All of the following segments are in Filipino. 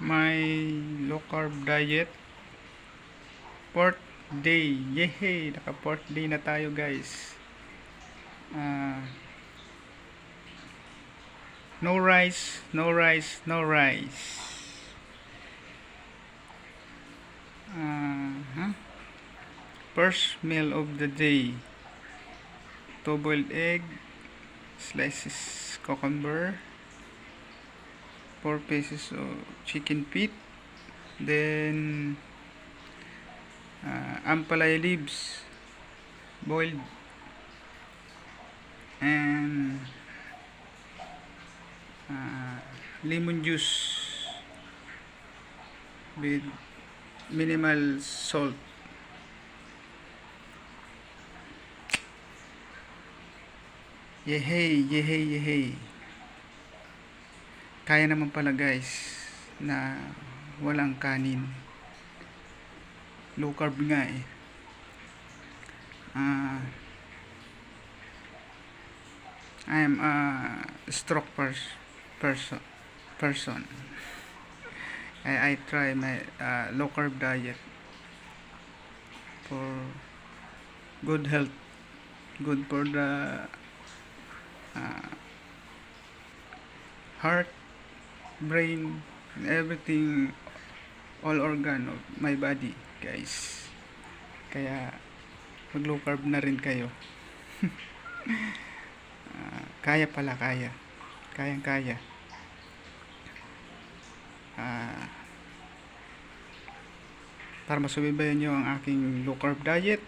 my low carb diet. Fourth day. Yehey! Naka fourth day na tayo guys. Ah, no rice, no rice, no rice. Ah, huh? First meal of the day. Two boiled egg, slices cucumber, four pieces of chicken feet, then uh, ampalaya leaves, boiled, and uh, lemon juice with minimal salt. Yehey, yehey, yehey. Kaya naman pala guys na walang kanin. Low carb nga eh. Ah, I am a stroke pers- person person. I, I try my uh, low carb diet for good health, good for the uh, heart, brain, and everything, all organ of my body, guys. Kaya, mag low carb na rin kayo. Ah, kaya pala, kaya. Kayang kaya. Ah, para masubaybayan nyo ang aking low carb diet,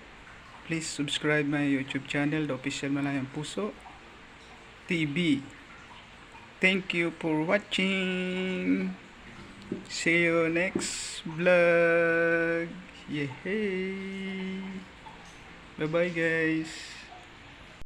please subscribe my YouTube channel, The Official Malayang Puso TV. Thank you for watching. See you next vlog. Yay! Bye bye guys.